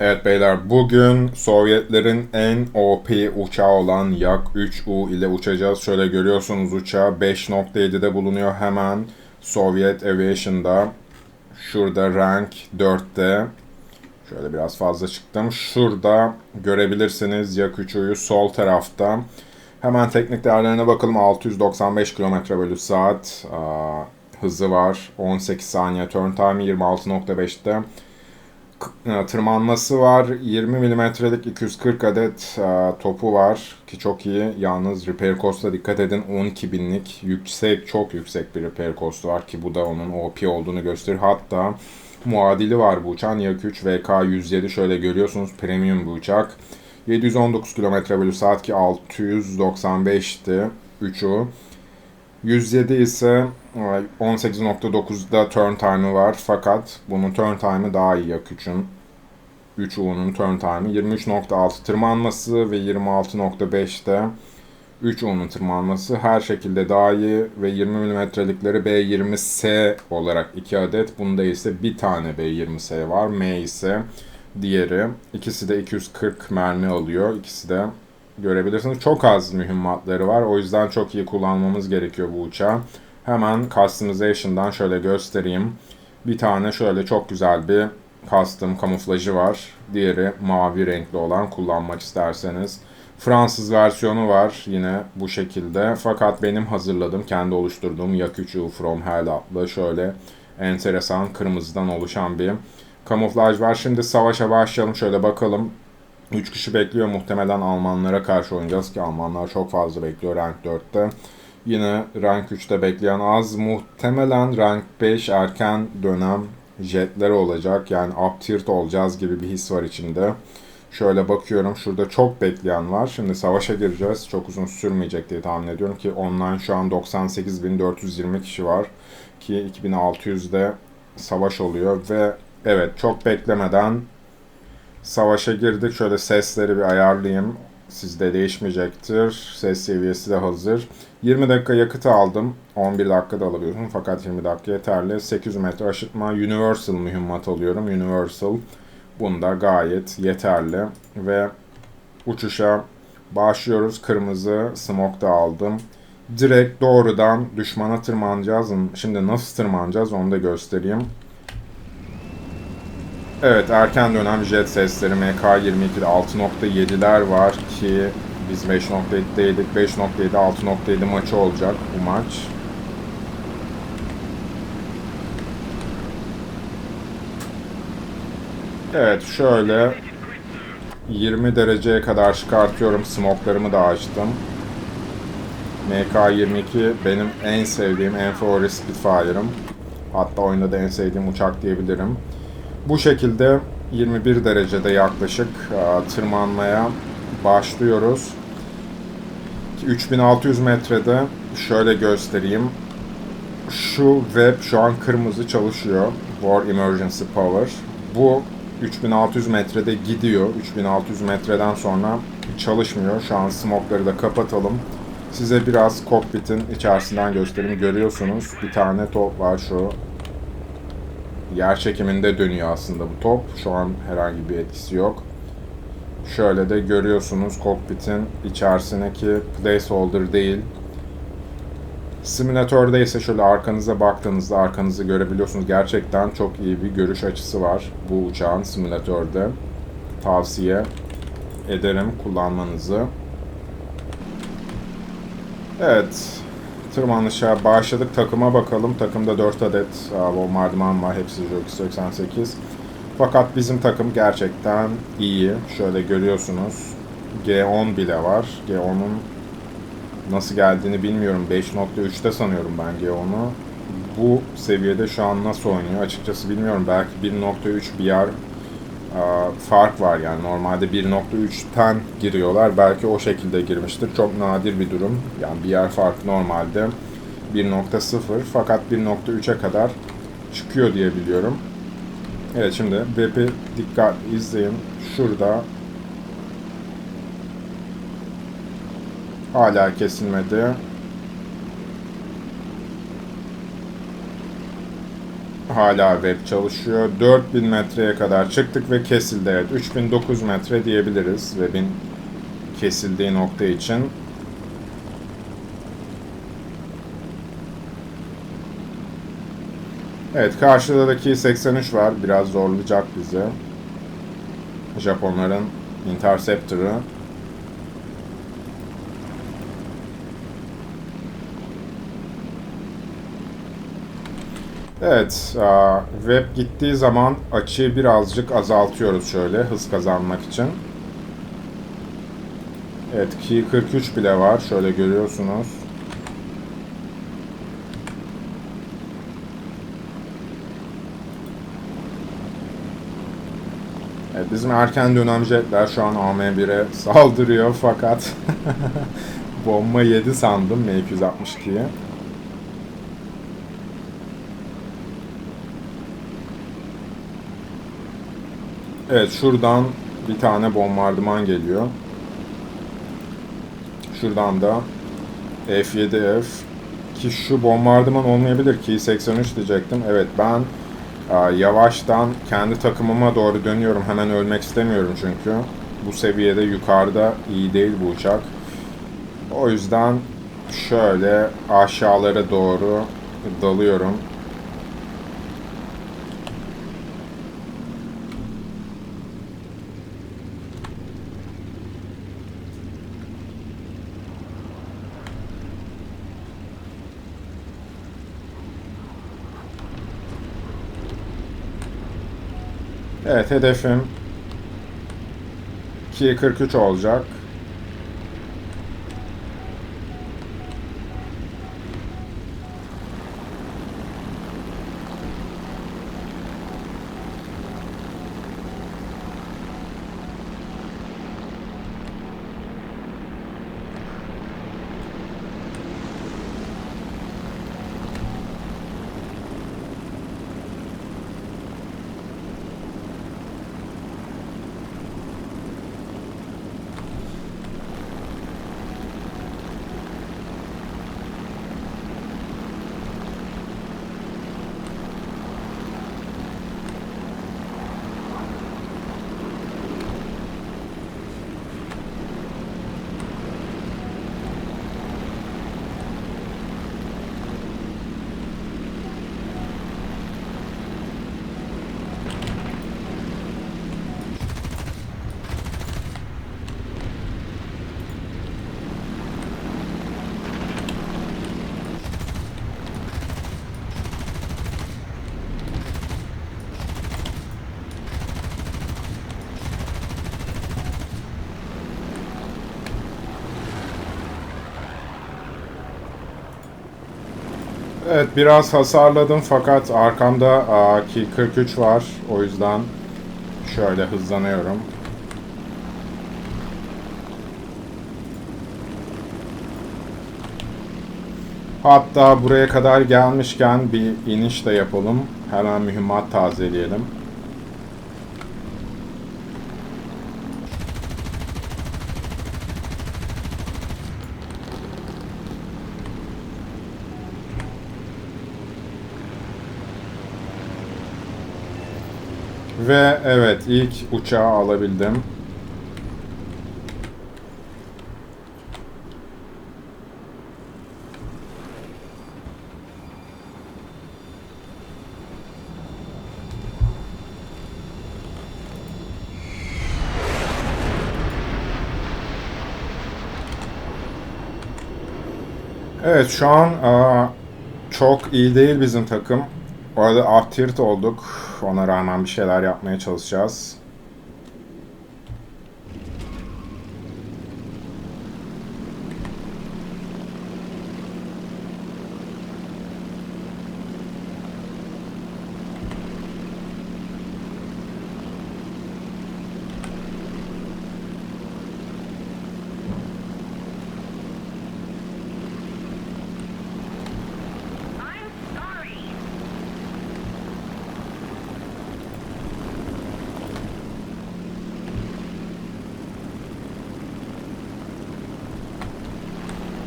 Evet beyler bugün Sovyetlerin en OP uçağı olan Yak-3U ile uçacağız. Şöyle görüyorsunuz uçağı 5.7'de bulunuyor hemen Sovyet Aviation'da. Şurada rank 4'te. Şöyle biraz fazla çıktım. Şurada görebilirsiniz Yak-3U'yu sol tarafta. Hemen teknik değerlerine bakalım. 695 km bölü saat Aa, hızı var. 18 saniye turn time 26.5'te e, tırmanması var. 20 milimetrelik 240 adet e, topu var ki çok iyi. Yalnız repair cost'a dikkat edin 12 binlik yüksek çok yüksek bir repair cost var ki bu da onun OP olduğunu gösterir. Hatta muadili var bu uçağın Yak-3 VK-107 şöyle görüyorsunuz premium bu uçak. 719 km bölü saat ki 695'ti 3'ü. 107 ise 18.9'da turn time'ı var fakat bunun turn time'ı daha iyi yak 3'ün. 3U'nun turn time'ı 23.6 tırmanması ve 26.5'te 3U'nun tırmanması her şekilde daha iyi ve 20 milimetrelikleri B20S olarak 2 adet. Bunda ise bir tane B20S var. M ise diğeri. İkisi de 240 mermi alıyor. İkisi de görebilirsiniz. Çok az mühimmatları var. O yüzden çok iyi kullanmamız gerekiyor bu uçağı. Hemen customization'dan şöyle göstereyim. Bir tane şöyle çok güzel bir custom kamuflajı var. Diğeri mavi renkli olan kullanmak isterseniz. Fransız versiyonu var yine bu şekilde. Fakat benim hazırladığım, kendi oluşturduğum Yak 3 From Hell adlı şöyle enteresan kırmızıdan oluşan bir kamuflaj var. Şimdi savaşa başlayalım. Şöyle bakalım 3 kişi bekliyor. Muhtemelen Almanlara karşı oynayacağız ki Almanlar çok fazla bekliyor rank 4'te. Yine rank 3'te bekleyen az. Muhtemelen rank 5 erken dönem jetler olacak. Yani up olacağız gibi bir his var içinde. Şöyle bakıyorum. Şurada çok bekleyen var. Şimdi savaşa gireceğiz. Çok uzun sürmeyecek diye tahmin ediyorum ki online şu an 98.420 kişi var. Ki 2600'de savaş oluyor ve evet çok beklemeden Savaşa girdik. Şöyle sesleri bir ayarlayayım. Sizde değişmeyecektir. Ses seviyesi de hazır. 20 dakika yakıtı aldım. 11 dakikada alabiliyorsun fakat 20 dakika yeterli. 800 metre aşıtma Universal mühimmat alıyorum. Universal. Bunda gayet yeterli. Ve uçuşa başlıyoruz. Kırmızı smoke da aldım. Direkt doğrudan düşmana tırmanacağız. Şimdi nasıl tırmanacağız onu da göstereyim. Evet erken dönem jet sesleri MK22'de 6.7'ler var ki biz 5.7'deydik. 5.7 6.7 maçı olacak bu maç. Evet şöyle 20 dereceye kadar çıkartıyorum. Smoklarımı da açtım. MK22 benim en sevdiğim, en favori Spitfire'ım. Hatta oyunda da en sevdiğim uçak diyebilirim. Bu şekilde 21 derecede yaklaşık e, tırmanmaya başlıyoruz. 3600 metrede şöyle göstereyim. Şu web şu an kırmızı çalışıyor. War Emergency Power. Bu 3600 metrede gidiyor. 3600 metreden sonra çalışmıyor. Şu an smokları da kapatalım. Size biraz kokpitin içerisinden göstereyim. Görüyorsunuz bir tane top var şu yer çekiminde dönüyor aslında bu top. Şu an herhangi bir etkisi yok. Şöyle de görüyorsunuz kokpitin içerisindeki placeholder değil. Simülatörde ise şöyle arkanıza baktığınızda arkanızı görebiliyorsunuz. Gerçekten çok iyi bir görüş açısı var bu uçağın simülatörde. Tavsiye ederim kullanmanızı. Evet, tırmanışa başladık. Takıma bakalım. Takımda 4 adet bombardıman var. Hepsi Joki 88. Fakat bizim takım gerçekten iyi. Şöyle görüyorsunuz. G10 bile var. G10'un nasıl geldiğini bilmiyorum. 5.3'te sanıyorum ben G10'u. Bu seviyede şu an nasıl oynuyor açıkçası bilmiyorum. Belki 1.3 bir yer fark var yani. Normalde 1.3'ten giriyorlar. Belki o şekilde girmiştir. Çok nadir bir durum. Yani bir yer farkı normalde 1.0 fakat 1.3'e kadar çıkıyor diye biliyorum. Evet şimdi web'i dikkat izleyin. Şurada hala kesilmedi hala web çalışıyor. 4000 metreye kadar çıktık ve kesildi. Evet 3009 metre diyebiliriz webin kesildiği nokta için. Evet karşıda da Ki 83 var. Biraz zorlayacak bizi. Japonların Interceptor'ı. Evet, web gittiği zaman açıyı birazcık azaltıyoruz şöyle hız kazanmak için. Evet, Ki 43 bile var. Şöyle görüyorsunuz. Evet, bizim erken dönem jetler şu an AM1'e saldırıyor fakat bomba yedi sandım M262'ye. Evet şuradan bir tane bombardıman geliyor. Şuradan da F7F ki şu bombardıman olmayabilir ki 83 diyecektim. Evet ben yavaştan kendi takımıma doğru dönüyorum. Hemen ölmek istemiyorum çünkü. Bu seviyede yukarıda iyi değil bu uçak. O yüzden şöyle aşağılara doğru dalıyorum. Evet hedefim 2'ye 43 olacak. Evet biraz hasarladım fakat arkamda ki 43 var. O yüzden şöyle hızlanıyorum. Hatta buraya kadar gelmişken bir iniş de yapalım. Hemen mühimmat tazeleyelim. Ve evet ilk uçağı alabildim. Evet şu an aa, çok iyi değil bizim takım. Orada aftirt olduk. Ona rağmen bir şeyler yapmaya çalışacağız.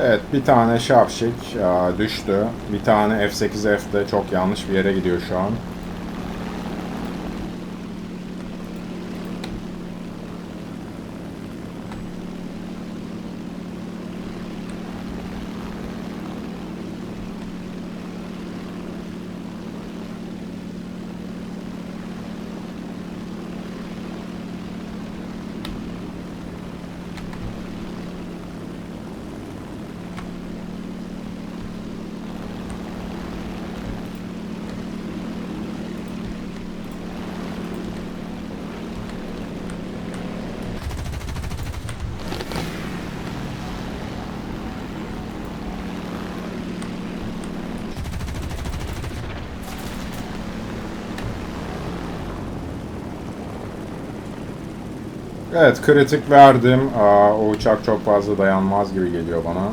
Evet bir tane Şapşik düştü. Bir tane F8F de çok yanlış bir yere gidiyor şu an. Evet kritik verdim. Aa, o uçak çok fazla dayanmaz gibi geliyor bana.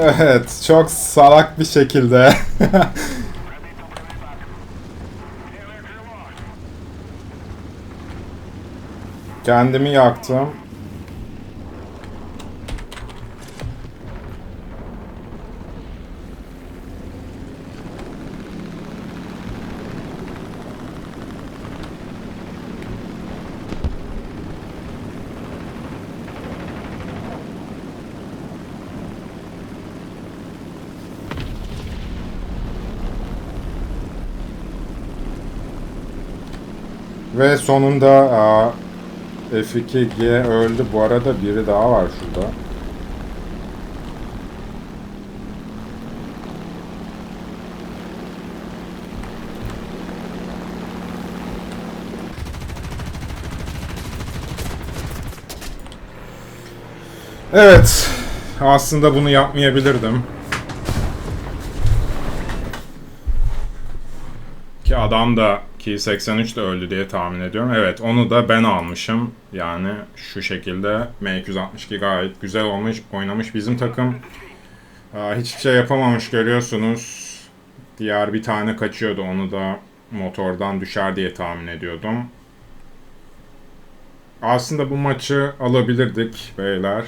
Evet, çok salak bir şekilde. Kendimi yaktım. Ve sonunda aa, F2G öldü. Bu arada biri daha var şurada. Evet. Aslında bunu yapmayabilirdim. Ki adam da ki 83 de öldü diye tahmin ediyorum. Evet onu da ben almışım. Yani şu şekilde M262 gayet güzel olmuş, oynamış bizim takım. Hiçbir şey yapamamış görüyorsunuz. Diğer bir tane kaçıyordu onu da motordan düşer diye tahmin ediyordum. Aslında bu maçı alabilirdik beyler.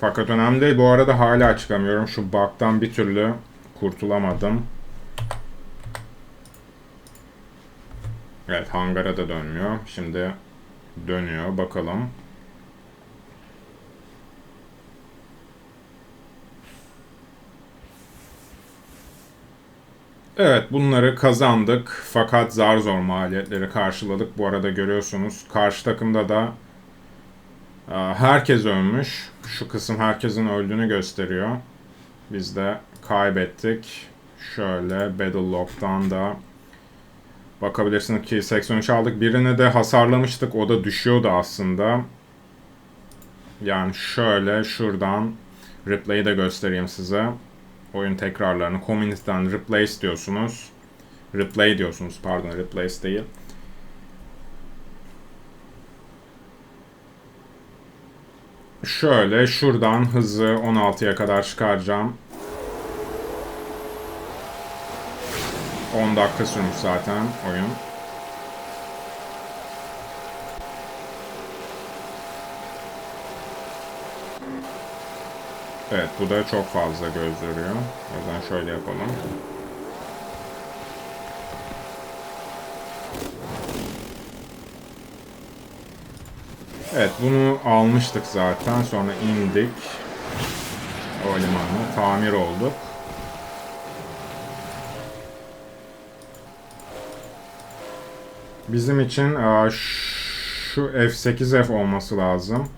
Fakat önemli değil. Bu arada hala çıkamıyorum. Şu bug'dan bir türlü kurtulamadım. Evet hangara da dönmüyor. Şimdi dönüyor. Bakalım. Evet bunları kazandık. Fakat zar zor maliyetleri karşıladık. Bu arada görüyorsunuz karşı takımda da e, herkes ölmüş. Şu kısım herkesin öldüğünü gösteriyor. Biz de kaybettik. Şöyle Battle Log'dan da bakabilirsiniz ki 83 aldık. Birini de hasarlamıştık. O da düşüyordu aslında. Yani şöyle şuradan replay'i de göstereyim size. Oyun tekrarlarını community'den replace diyorsunuz. Replay diyorsunuz pardon replace değil. Şöyle şuradan hızı 16'ya kadar çıkaracağım. 10 dakika sürmüş zaten oyun. Evet bu da çok fazla gözdürüyor. O yüzden şöyle yapalım. Evet bunu almıştık zaten. Sonra indik. O limanı tamir olduk. Bizim için şu F8F olması lazım.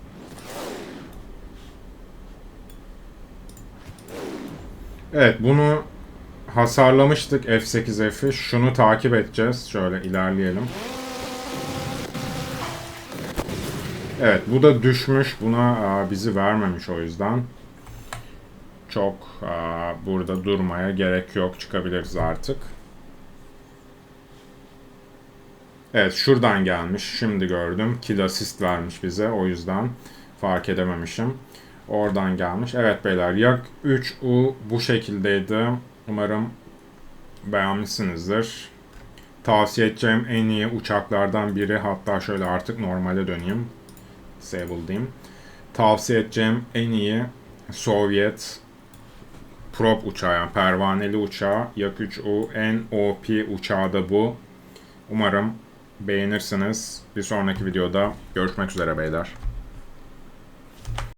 Evet bunu hasarlamıştık F8F'i. Şunu takip edeceğiz. Şöyle ilerleyelim. Evet bu da düşmüş. Buna bizi vermemiş o yüzden. Çok burada durmaya gerek yok. Çıkabiliriz artık. Evet şuradan gelmiş. Şimdi gördüm. Kill assist vermiş bize. O yüzden fark edememişim. Oradan gelmiş. Evet beyler yak 3U bu şekildeydi. Umarım beğenmişsinizdir. Tavsiye edeceğim en iyi uçaklardan biri. Hatta şöyle artık normale döneyim. Disable diyeyim. Tavsiye edeceğim en iyi Sovyet prop uçağı yani pervaneli uçağı. Yak 3U en OP uçağı da bu. Umarım beğenirsiniz. Bir sonraki videoda görüşmek üzere beyler.